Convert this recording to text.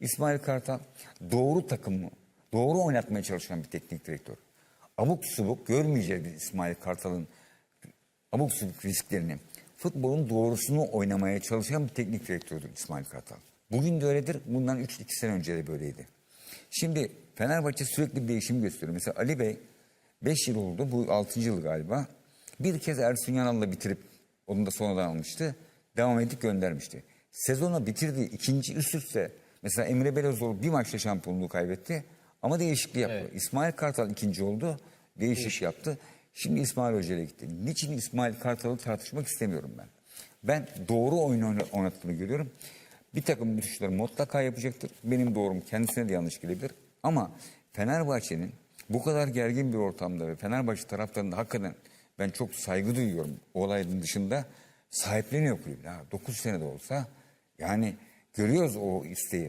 İsmail Kartal doğru takımı, doğru oynatmaya çalışan bir teknik direktör. Abuk subuk görmeyeceğiz biz İsmail Kartal'ın abuk subuk risklerini. Futbolun doğrusunu oynamaya çalışan bir teknik direktördür İsmail Kartal. Bugün de öyledir. Bundan 3-2 sene önce de böyleydi. Şimdi Fenerbahçe sürekli bir değişim gösteriyor. Mesela Ali Bey 5 yıl oldu. Bu 6. yıl galiba. Bir kez Ersun Yanal'la bitirip onu da sonradan almıştı. Devam edip göndermişti. Sezonu bitirdi. ikinci üst üste. Mesela Emre Belözoğlu bir maçta şampiyonluğu kaybetti. Ama değişikliği yaptı. İsmail Kartal ikinci oldu. Değişik yaptı. Şimdi İsmail Hoca ile gitti. Niçin İsmail Kartal'ı tartışmak istemiyorum ben. Ben doğru oyun oyna- oynattığını görüyorum. Bir takım düşüşleri mutlaka yapacaktır. Benim doğrum kendisine de yanlış gelebilir. Ama Fenerbahçe'nin bu kadar gergin bir ortamda ve Fenerbahçe taraftarında hakikaten ben çok saygı duyuyorum. O olayın dışında sahipleniyor kulübü. 9 sene de olsa yani görüyoruz o isteği.